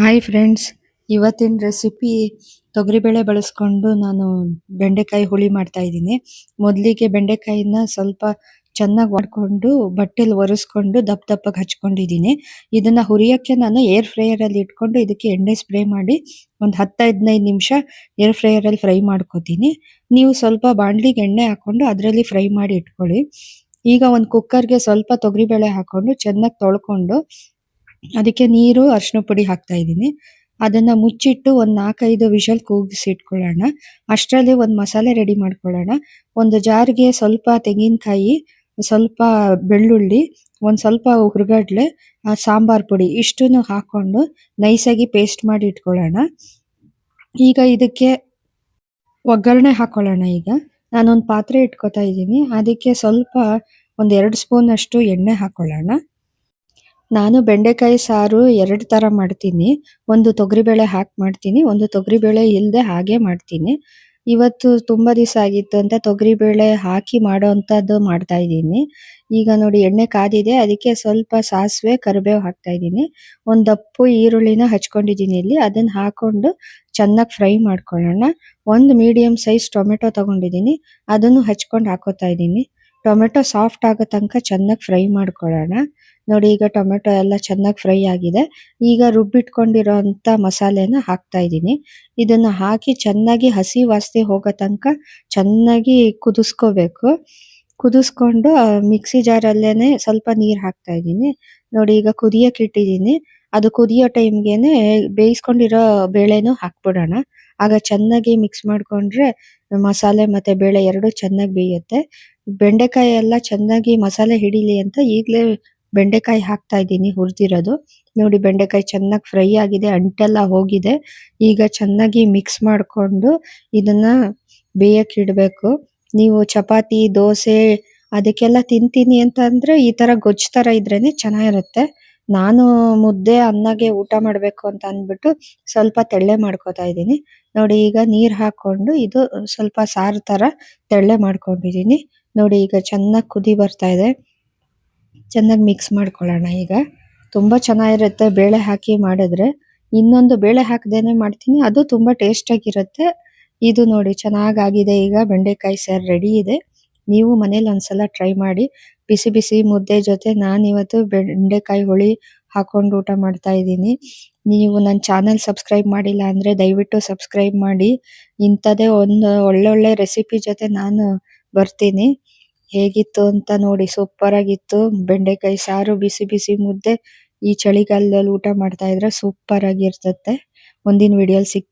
Hi friends ಇವತ್ತಿನ recipe ತೊಗರಿಬೇಳೆ ಬಳಸ್ಕೊಂಡು ನಾನು ಬೆಂಡೆಕಾಯಿ ಹುಳಿ ಮಾಡ್ತಾ ಇದ್ದೀನಿ. ಮೊದಲಿಗೆ ಬೆಂಡೆಕಾಯಿನ ಸ್ವಲ್ಪ ಚೆನ್ನಾಗಿ ಮಾಡಿಕೊಂಡು ಬಟ್ಟೆಲಿ ಒರೆಸ್ಕೊಂಡು ದಪ್ಪ ದಪ್ಪಗೆ ಹಚ್ಕೊಂಡಿದ್ದೀನಿ. ಇದನ್ನ ಹುರಿಯೋಕ್ಕೆ ನಾನು ಏರ್ ಫ್ರೈಯರ್ ಅಲ್ಲಿ ಇಟ್ಕೊಂಡು ಇದಕ್ಕೆ ಎಣ್ಣೆ ಸ್ಪ್ರೇ ಮಾಡಿ ಒಂದು ಹತ್ತು ಹದಿನೈದು ನಿಮಿಷ ಏರ್ ಫ್ರೈಯರ್ ಅಲ್ಲಿ ಫ್ರೈ ಮಾಡ್ಕೋತೀನಿ. ನೀವು ಸ್ವಲ್ಪ ಬಾಣಲಿಗೆ ಎಣ್ಣೆ ಹಾಕೊಂಡು ಅದರಲ್ಲಿ ಫ್ರೈ ಮಾಡಿ ಇಟ್ಕೊಳ್ಳಿ. ಈಗ ಒಂದು ಕುಕ್ಕರ್ಗೆ ಸ್ವಲ್ಪ ತೊಗರಿಬೇಳೆ ಹಾಕೊಂಡು ಚೆನ್ನಾಗಿ ತೊಳ್ಕೊಂಡು ಅದಕ್ಕೆ ನೀರು ಅರಿಶಿನ ಪುಡಿ ಹಾಕ್ತಾ ಇದ್ದೀನಿ. ಅದನ್ನ ಮುಚ್ಚಿಟ್ಟು ಒಂದು ನಾಲ್ಕೈದು ವಿಷಲ್ ಕೂಗಿಸಿ ಇಟ್ಕೊಳ್ಳೋಣ. ಅಷ್ಟರಲ್ಲಿ ಒಂದು ಮಸಾಲೆ ರೆಡಿ ಮಾಡ್ಕೊಳ್ಳೋಣ. ಒಂದು ಜಾರ್ಗೆ ಸ್ವಲ್ಪ ತೆಂಗಿನಕಾಯಿ, ಸ್ವಲ್ಪ ಬೆಳ್ಳುಳ್ಳಿ, ಒಂದು ಸ್ವಲ್ಪ ಹುರ್ಗಡ್ಲೆ ಸಾಂಬಾರ್ ಪುಡಿ ಇಷ್ಟನ್ನು ಹಾಕೊಂಡು ನೈಸಾಗಿ ಪೇಸ್ಟ್ ಮಾಡಿ ಇಟ್ಕೊಳ್ಳೋಣ. ಈಗ ಇದಕ್ಕೆ ಒಗ್ಗರಣೆ ಹಾಕೊಳ್ಳೋಣ ಈಗ. ನಾನೊಂದು ಪಾತ್ರೆ ಇಟ್ಕೊತಾ ಇದ್ದೀನಿ. ಅದಕ್ಕೆ ಸ್ವಲ್ಪ ಒಂದೆರಡು ಎರಡು ಸ್ಪೂನ್ ಅಷ್ಟು ಎಣ್ಣೆ ಹಾಕೊಳ್ಳೋಣ ನಾನು ಬೆಂಡೆಕಾಯಿ ಸಾರು ಎರಡು ತರ ಮಾಡ್ತೀನಿ. ಒಂದು ತೊಗರಿಬೇಳೆ ಹಾಕಿ ಮಾಡ್ತೀನಿ, ಒಂದು ತೊಗರಿಬೇಳೆ ಇಲ್ಲದೆ ಹಾಗೆ ಮಾಡ್ತೀನಿ. ಇವತ್ತು ತುಂಬಾ ದಿವಸ ಆಗಿತ್ತು ಅಂತ ತೊಗರಿಬೇಳೆ ಹಾಕಿ ಮಾಡೋವಂಥದ್ದು ಮಾಡ್ತಾ ಇದ್ದೀನಿ. ಈಗ ನೋಡಿ ಎಣ್ಣೆ ಕಾದಿದೆ, ಅದಕ್ಕೆ ಸ್ವಲ್ಪ ಸಾಸಿವೆ, ಕರಿಬೇವು ಹಾಕ್ತಾ ಇದ್ದೀನಿ. ಒಂದು ದಪ್ಪು ಈರುಳ್ಳಿನ ಹಚ್ಕೊಂಡಿದ್ದೀನಿ ಇಲ್ಲಿ. ಅದನ್ನ ಹಾಕೊಂಡು ಚೆನ್ನಾಗಿ ಫ್ರೈ ಮಾಡ್ಕೊಳ್ಳೋಣ. ಒಂದು ಮೀಡಿಯಂ ಸೈಜ್ ಟೊಮೆಟೊ ತಗೊಂಡಿದ್ದೀನಿ. ಅದನ್ನು ಹಚ್ಕೊಂಡು ಹಾಕೋತಾ ಇದ್ದೀನಿ. ಟೊಮೆಟೊ ಸಾಫ್ಟ್ ಆಗೋ ತನಕ ಚೆನ್ನಾಗಿ ಫ್ರೈ ಮಾಡ್ಕೊಳ್ಳೋಣ. ನೋಡಿ, ಈಗ ಟೊಮೆಟೊ ಎಲ್ಲ ಚೆನ್ನಾಗಿ ಫ್ರೈ ಆಗಿದೆ. ಈಗ ರುಬ್ಬಿಟ್ಕೊಂಡಿರೋಂಥ ಮಸಾಲೆನ ಹಾಕ್ತಾ ಇದ್ದೀನಿ. ಇದನ್ನ ಹಾಕಿ ಚೆನ್ನಾಗಿ ಹಸಿ ವಾಸನೆ ಹೋಗೋ ತನಕ ಚೆನ್ನಾಗಿ ಕುದಿಸ್ಕೋಬೇಕು. ಕುದಿಸ್ಕೊಂಡು ಮಿಕ್ಸಿ ಜಾರಲ್ಲೇ ಸ್ವಲ್ಪ ನೀರು ಹಾಕ್ತಾ ಇದ್ದೀನಿ. ನೋಡಿ, ಈಗ ಕುದಿಯಕ್ಕೆ ಇಟ್ಟಿದ್ದೀನಿ. ಅದು ಕುದಿಯೋ ಟೈಮ್ಗೆನೆ ಬೇಯಿಸ್ಕೊಂಡಿರೋ ಬೇಳೆನೂ ಹಾಕ್ಬಿಡೋಣ. ಆಗ ಚೆನ್ನಾಗಿ ಮಿಕ್ಸ್ ಮಾಡ್ಕೊಂಡ್ರೆ ಮಸಾಲೆ ಮತ್ತೆ ಬೇಳೆ ಎರಡು ಚೆನ್ನಾಗಿ ಬೇಯುತ್ತೆ. ಬೆಂಡೆಕಾಯಿ ಎಲ್ಲ ಚೆನ್ನಾಗಿ ಮಸಾಲೆ ಹಿಡಿಲಿ ಅಂತ ಈಗಲೇ ಬೆಂಡೆಕಾಯಿ ಹಾಕ್ತಾ ಇದ್ದೀನಿ ಹುರಿದಿರೋದು. ನೋಡಿ ಬೆಂಡೆಕಾಯಿ ಚೆನ್ನಾಗಿ ಫ್ರೈ ಆಗಿದೆ, ಅಂಟೆಲ್ಲ ಹೋಗಿದೆ. ಈಗ ಚೆನ್ನಾಗಿ ಮಿಕ್ಸ್ ಮಾಡ್ಕೊಂಡು ಇದನ್ನ ಬೇಯಕ್ಕೆ ಇಡಬೇಕು. ನೀವು ಚಪಾತಿ, ದೋಸೆ ಅದಕ್ಕೆಲ್ಲ ತಿಂತೀನಿ ಅಂತ ಅಂದ್ರೆ ಈ ತರ ಗೊಜ್ಜು ತರ ಇದ್ರೇನೆ ಚೆನ್ನಾಗಿರುತ್ತೆ. ನಾನು ಮುದ್ದೆ ಅನ್ನಗೆ ಊಟ ಮಾಡಬೇಕು ಅಂತ ಅಂದ್ಬಿಟ್ಟು ಸ್ವಲ್ಪ ತೆಳ್ಳೆ ಮಾಡ್ಕೊತಾ ಇದ್ದೀನಿ. ನೋಡಿ ಈಗ ನೀರ್ ಹಾಕೊಂಡು ಇದು ಸ್ವಲ್ಪ ಸಾರು ತರ ತೆಳ್ಳೆ ಮಾಡ್ಕೊಂಡಿದ್ದೀನಿ. ನೋಡಿ ಈಗ ಚೆನ್ನಾಗಿ ಕುದಿ ಬರ್ತಾ ಇದೆ. ಚೆನ್ನಾಗಿ ಮಿಕ್ಸ್ ಮಾಡ್ಕೊಳ್ಳೋಣ ಈಗ. ತುಂಬಾ ಚೆನ್ನಾಗಿರುತ್ತೆ ಬೇಳೆ ಹಾಕಿ ಮಾಡಿದ್ರೆ. ಇನ್ನೊಂದು ಬೇಳೆ ಹಾಕದೇನೆ ಮಾಡ್ತೀನಿ. ಅದು ತುಂಬಾ ಟೇಸ್ಟ್ ಆಗಿರುತ್ತೆ. ಇದು ನೋಡಿ ಚೆನ್ನಾಗಾಗಿದೆ ಈಗ ಬೆಂಡೆಕಾಯಿ ಸಾರು ರೆಡಿ ಇದೆ. ನೀವು ಮನೇಲಿ ಒಂದ್ಸಲ ಟ್ರೈ ಮಾಡಿ ಬಿಸಿ ಬಿಸಿ ಮುದ್ದೆ ಜೊತೆ ನಾನು ಇವತ್ತು ಬೆಂಡೆಕಾಯಿ ಹುಳಿ ಹಾಕೊಂಡು ಊಟ ಮಾಡ್ತಾ ಇದ್ದೀನಿ. ನೀವು ನನ್ನ ಚಾನೆಲ್ ಸಬ್ಸ್ಕ್ರೈಬ್ ಮಾಡಿಲ್ಲ ಅಂದ್ರೆ ದಯವಿಟ್ಟು ಸಬ್ಸ್ಕ್ರೈಬ್ ಮಾಡಿ. ಇಂಥದೇ ಒಂದು ಒಳ್ಳೊಳ್ಳೆ ರೆಸಿಪಿ ಜೊತೆ ನಾನು ಬರ್ತೀನಿ. ಹೇಗಿತ್ತು ಅಂತ ನೋಡಿ ಸೂಪರ್ ಆಗಿತ್ತು. ಬೆಂಡೆಕಾಯಿ ಸಾರು, ಬಿಸಿ ಬಿಸಿ ಮುದ್ದೆ, ಈ ಚಳಿಗಾಲದಲ್ಲಿ ಊಟ ಮಾಡ್ತಾ ಇದ್ರೆ ಸೂಪರ್ ಆಗಿರ್ತತ್ತೆ. ಮುಂದಿನ ವಿಡಿಯೋಲಿ ಸಿಗ್ತೀನಿ.